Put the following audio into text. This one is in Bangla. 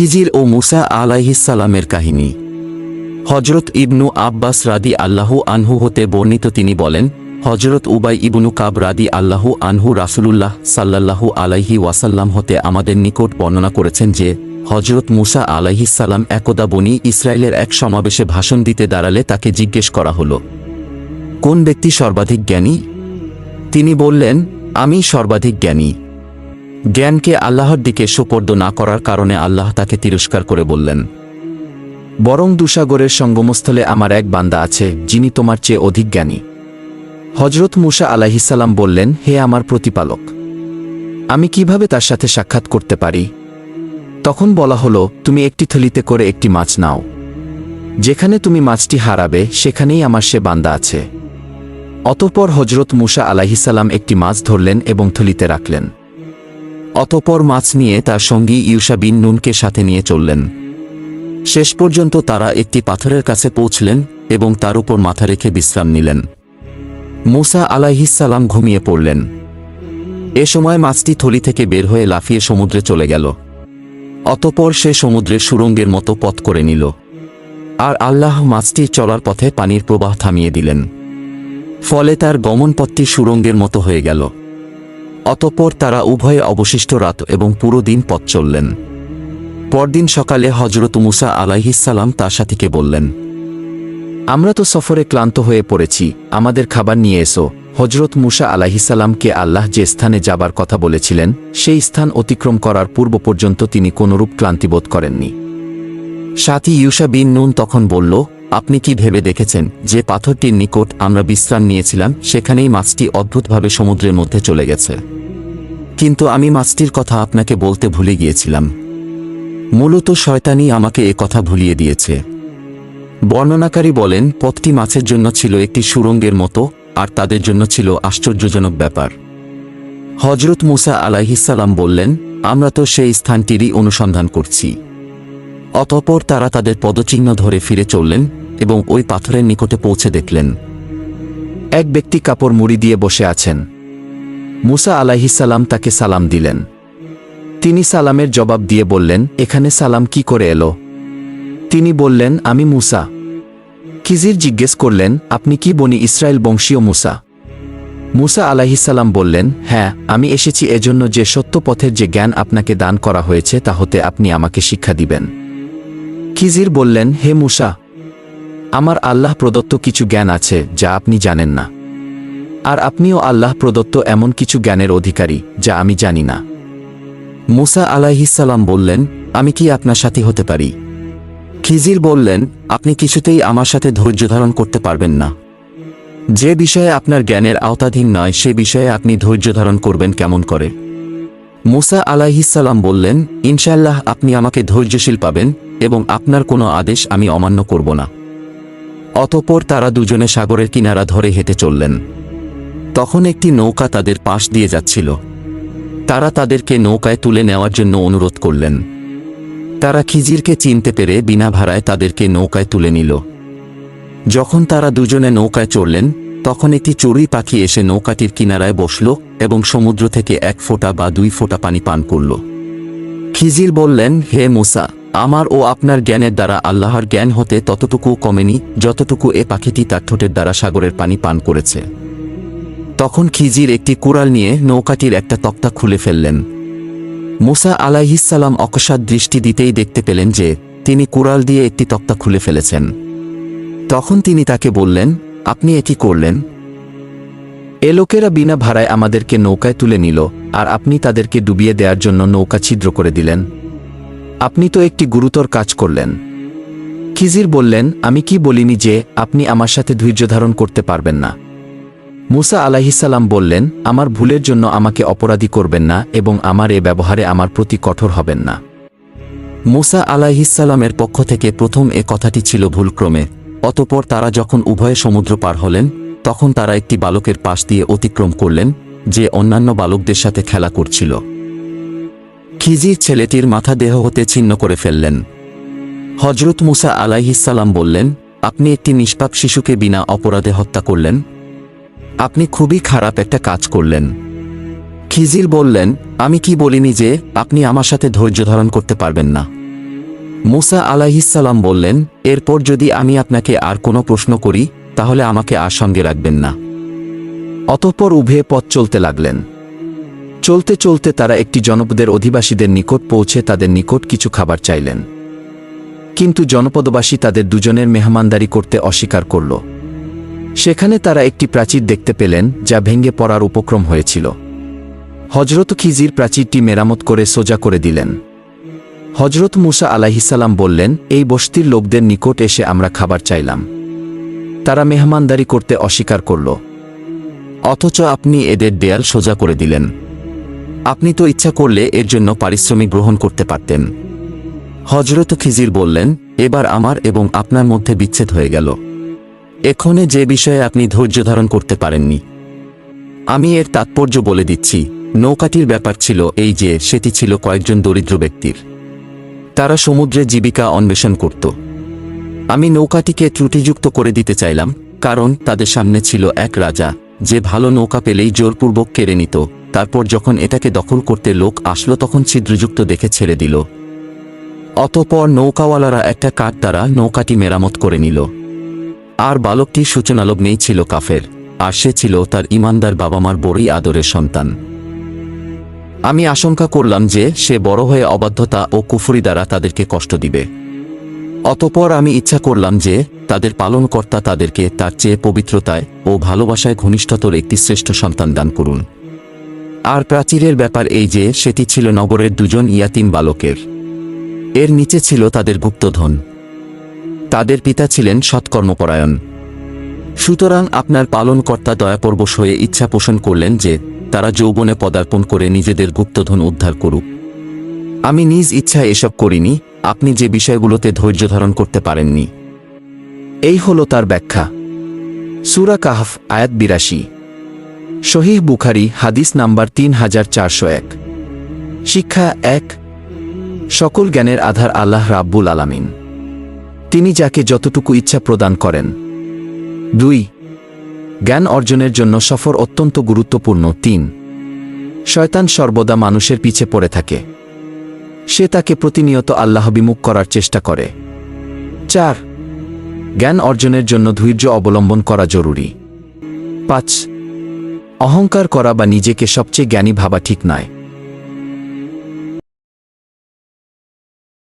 খিজির ও মুসা আলাইহিসালামের কাহিনী। হজরত ইবনু আব্বাস রাদি আল্লাহু আনহু হতে বর্ণিত তিনি বলেন হজরত উবাই ইবনু কাব রাদি আল্লাহু আনহু রাসুলুল্লাহ সাল্লাল্লাহু আলাইহি ওয়াসাল্লাম হতে আমাদের নিকট বর্ণনা করেছেন যে হজরত মুসা আলাইহিসাল্লাম একদা বনি ইসরায়েলের এক সমাবেশে ভাষণ দিতে দাঁড়ালে তাকে জিজ্ঞেস করা হল, কোন ব্যক্তি সর্বাধিক জ্ঞানী? তিনি বললেন, আমি সর্বাধিক জ্ঞানী। জ্ঞানকে আল্লাহর দিকে সোপর্দ না করার কারণে আল্লাহ তাকে তিরস্কার করে বললেন, বরং দুসাগরের সঙ্গমস্থলে আমার এক বান্দা আছে, যিনি তোমার চেয়ে অধিক জ্ঞানী। হজরত মুসা আলাহিসাল্লাম বললেন, হে আমার প্রতিপালক, আমি কীভাবে তার সাথে সাক্ষাৎ করতে পারি? তখন বলা হলো, তুমি একটি থলিতে করে একটি মাছ নাও। যেখানে তুমি মাছটি হারাবে, সেখানেই আমার সে বান্দা আছে। অতঃপর হজরত মুসা আলাহিসাল্লাম একটি মাছ ধরলেন এবং থলিতে রাখলেন। অতঃপর মাছ নিয়ে তার সঙ্গী ইউসা বিন নুনকে সাথে নিয়ে চললেন। শেষ পর্যন্ত তারা একটি পাথরের কাছে পৌঁছলেন এবং তার উপর মাথা রেখে বিশ্রাম নিলেন। মুসা আলাইহিসাল্লাম ঘুমিয়ে পড়লেন। এ সময় মাছটি থলি থেকে বের হয়ে লাফিয়ে সমুদ্রে চলে গেল। অতপর সে সমুদ্রের সুরঙ্গের মতো পথ করে নিল। আর আল্লাহ মাছটি চলার পথে পানির প্রবাহ থামিয়ে দিলেন। ফলে তার গমনপথটি সুরঙ্গের মতো হয়ে গেল। অতঃপর তারা উভয়ে অবশিষ্ট রাত এবং পুরো দিন পথ চললেন। পরদিন সকালে হজরত মুসা আলাইহিসাল্লাম তার সাথীকে বললেন, আমরা তো সফরে ক্লান্ত হয়ে পড়েছি, আমাদের খাবার নিয়ে এসো। হজরত মুসা আলাহিসাল্লামকে আল্লাহ যে স্থানে যাবার কথা বলেছিলেন, সেই স্থান অতিক্রম করার পূর্ব পর্যন্ত তিনি কোনরূপ ক্লান্তিবোধ করেননি। সাথী ইউসা বিন নুন তখন বলল আপনি কি ভেবে দেখেছেন যে পাথরটির নিকট আমরা বিশ্রাম নিয়েছিলাম, সেখানেই মাছটি অদ্ভুতভাবে সমুদ্রের মধ্যে চলে গেছে। কিন্তু আমি মাছটির কথা আপনাকে বলতে ভুলে গিয়েছিলাম। মূলত শয়তানি আমাকে এ কথা ভুলিয়ে দিয়েছে। বর্ণনাকারী বলেন, পথটি মাছের জন্য ছিল একটি সুরঙ্গের মতো, আর তাদের জন্য ছিল আশ্চর্যজনক ব্যাপার। হজরত মুসা আলাইহিসাল্লাম বললেন, আমরা তো সেই স্থানটিরই অনুসন্ধান করছি। অতঃপর তারা তাদের পদচিহ্ন ধরে ফিরে চললেন এবং ওই পাথরের নিকটে পৌঁছে দেখলেন। এক ব্যক্তি কাপড় মুড়ি দিয়ে বসে আছেন। মুসা আলাইহিসাল্লাম তাকে সালাম দিলেন। তিনি সালামের জবাব দিয়ে বললেন, এখানে সালাম কি করে এলো? তিনি বললেন, আমি মুসা। খিজির জিজ্ঞেস করলেন, আপনি কি বনি ইসরায়েল বংশীয় মুসা? মুসা আলাহিসাল্লাম বললেন হ্যাঁ আমি এসেছি এজন্য যে সত্য পথের যে জ্ঞান আপনাকে দান করা হয়েছে, তা হতে আপনি আমাকে শিক্ষা দিবেন। খিজির বললেন, হে মুসা আমার আল্লাহ প্রদত্ত কিছু জ্ঞান আছে, যা আপনি জানেন না। আর আপনিও আল্লাহ প্রদত্ত এমন কিছু জ্ঞানের অধিকারী, যা আমি জানি না। মুসা আলাইহিসাল্লাম বললেন, আমি কি আপনার সাথী হতে পারি? খিজির বললেন, আপনি কিছুতেই আমার সাথে ধৈর্য ধারণ করতে পারবেন না। যে বিষয়ে আপনার জ্ঞানের আওতাধীন নয়, সে বিষয়ে আপনি ধৈর্য ধারণ করবেন কেমন করে? মুসা আলাইহিসাল্লাম বললেন ইনশাল্লাহ আপনি আমাকে ধৈর্যশীল পাবেন, এবং আপনার কোনো আদেশ আমি অমান্য করব না। অতপর তারা দুজনে সাগরের কিনারা ধরে হেঁটে চললেন। তখন একটি নৌকা তাদের পাশ দিয়ে যাচ্ছিল। তারা তাদেরকে নৌকায় তুলে নেওয়ার জন্য অনুরোধ করলেন। তারা খিজিরকে চিনতে পেরে বিনা ভাড়ায় তাদেরকে নৌকায় তুলে নিল। যখন তারা দুজনে নৌকায় চড়লেন, তখন একটি চড়ুই পাখি এসে নৌকাটির কিনারায় বসল এবং সমুদ্র থেকে এক ফোঁটা বা দুই ফোঁটা পানি পান করল। খিজির বললেন, হে মুসা আমার ও আপনার জ্ঞানের দ্বারা আল্লাহর জ্ঞান হতে ততটুকু কমেনি, যতটুকু এ পাখিটি তার ঠোঁটের দ্বারা সাগরের পানি পান করেছে। তখন খিজির একটি কুড়াল নিয়ে নৌকাটির একটা তক্তা খুলে ফেললেন। মুসা আলাইহিসাল্লাম অকস্মাৎ দৃষ্টি দিতেই দেখতে পেলেন যে, তিনি কুড়াল দিয়ে একটি তক্তা খুলে ফেলেছেন। তখন তিনি তাকে বললেন, আপনি এটি করলেন? এ লোকেরা বিনা ভাড়ায় আমাদেরকে নৌকায় তুলে নিল, আর আপনি তাদেরকে ডুবিয়ে দেওয়ার জন্য নৌকা ছিদ্র করে দিলেন। আপনি তো একটি গুরুতর কাজ করলেন। খিজির বললেন, আমি কি বলিনি যে আপনি আমার সাথে ধৈর্য ধারণ করতে পারবেন না। মুসা আলাহিসাল্লাম বললেন, আমার ভুলের জন্য আমাকে অপরাধী করবেন না এবং আমার এ ব্যবহারে আমার প্রতি কঠোর হবেন না। মুসা আলাহিসাল্লামের পক্ষ থেকে প্রথম এ কথাটি ছিল ভুলক্রমে। অতপর তারা যখন উভয়ে সমুদ্র পার হলেন, তখন তারা একটি বালকের পাশ দিয়ে অতিক্রম করলেন, যে অন্যান্য বালকদের সাথে খেলা করছিল। খিজির ছেলেটির মাথা দেহ হতে ছিন্ন করে ফেললেন। হজরত মুসা আলাইহিসাল্লাম বললেন, আপনি একটি নিষ্পাপ শিশুকে বিনা অপরাধে হত্যা করলেন। আপনি খুবই খারাপ একটা কাজ করলেন। খিজির বললেন, আমি কি বলিনি যে আপনি আমার সাথে ধৈর্য ধারণ করতে পারবেন না? মুসা আলাইহিসাল্লাম বললেন, এরপর যদি আমি আপনাকে আর কোনো প্রশ্ন করি, তাহলে আমাকে আর সঙ্গে রাখবেন না। অতঃপর উভয়ে পথ চলতে লাগলেন। চলতে চলতে তারা একটি জনপদের অধিবাসীদের নিকট পৌঁছে তাদের নিকট কিছু খাবার চাইলেন। কিন্তু জনপদবাসী তাদের দুজনের মেহমানদারি করতে অস্বীকার করল। সেখানে তারা একটি প্রাচীর দেখতে পেলেন, যা ভেঙে পড়ার উপক্রম হয়েছিল। হজরত খিজির প্রাচীরটি মেরামত করে সোজা করে দিলেন। হজরত মুসা আলাহিসাল্লাম বললেন, এই বস্তির লোকদের নিকট এসে আমরা খাবার চাইলাম। তারা মেহমানদারি করতে অস্বীকার করল। অথচ আপনি এদের দেয়াল সোজা করে দিলেন। আপনি তো ইচ্ছা করলে এর জন্য পারিশ্রমিক গ্রহণ করতে পারতেন। হজরত খিজির বললেন, এবার আমার এবং আপনার মধ্যে বিচ্ছেদ হয়ে গেল। এক্ষণে যে বিষয়ে আপনি ধৈর্য ধারণ করতে পারেননি। আমি এর তাৎপর্য বলে দিচ্ছি। নৌকাটির ব্যাপার ছিল এই যে, সেটি ছিল কয়েকজন দরিদ্র ব্যক্তির। তারা সমুদ্রে জীবিকা অন্বেষণ করত। আমি নৌকাটিকে ত্রুটিযুক্ত করে দিতে চাইলাম, কারণ তাদের সামনে ছিল এক রাজা, যে ভালো নৌকা পেলেই জোরপূর্বক কেড়ে নিত। তারপর যখন এটাকে দখল করতে লোক আসলো, তখন ছিদ্রযুক্ত দেখে ছেড়ে দিল। অতপর নৌকাওয়ালারা একটা কাঠ দ্বারা নৌকাটি মেরামত করে নিল। আর বালকটি সূচনালগ্নেই ছিল কাফের, আর সে ছিল তার ইমানদার বাবা মার বড়ই আদরের সন্তান। আমি আশঙ্কা করলাম যে সে বড় হয়ে অবাধ্যতা ও কুফুরি দ্বারা তাদেরকে কষ্ট দিবে। অতপর আমি ইচ্ছা করলাম যে তাদের পালনকর্তা তাদেরকে তার চেয়ে পবিত্রতায় ও ভালোবাসায় ঘনিষ্ঠতর একটি শ্রেষ্ঠ সন্তান দান করুন। আর প্রাচীরের ব্যাপার এই যে, সেটি ছিল নগরের দুজন ইয়াতিম বালকের। এর নিচে ছিল তাদের গুপ্তধন। তাদের পিতা ছিলেন সৎকর্মপরায়ণ। সুতরাং আপনার পালনকর্তা দয়াপরবশ হয়ে ইচ্ছা পোষণ করলেন যে, তারা যৌবনে পদার্পণ করে নিজেদের গুপ্তধন উদ্ধার করুক। আমি নিজ ইচ্ছা এসব করিনি, আপনি যে বিষয়গুলোতে ধৈর্য ধারণ করতে পারেননি। এই হল তার ব্যাখ্যা। সুরা কাহফ, আয়াত বিরাশি। শহীহ বুখারি, হাদিস নাম্বার তিন হাজার চারশো এক। শিক্ষা এক, সকল জ্ঞানের আধার আল্লাহ রাব্বুল আলামিন। তিনি যাকে যতটুকু ইচ্ছা প্রদান করেন। দুই, জ্ঞান অর্জনের জন্য সফর অত্যন্ত গুরুত্বপূর্ণ। তিন, শয়তান সর্বদা মানুষের পিছে পড়ে থাকে। সে তাকে প্রতিনিয়ত আল্লাহ বিমুখ করার চেষ্টা করে। চার, জ্ঞান অর্জনের জন্য ধৈর্য অবলম্বন করা জরুরি। পাঁচ অহংকার করা বা নিজেকে সবচেয়ে জ্ঞানী ভাবা ঠিক নয়।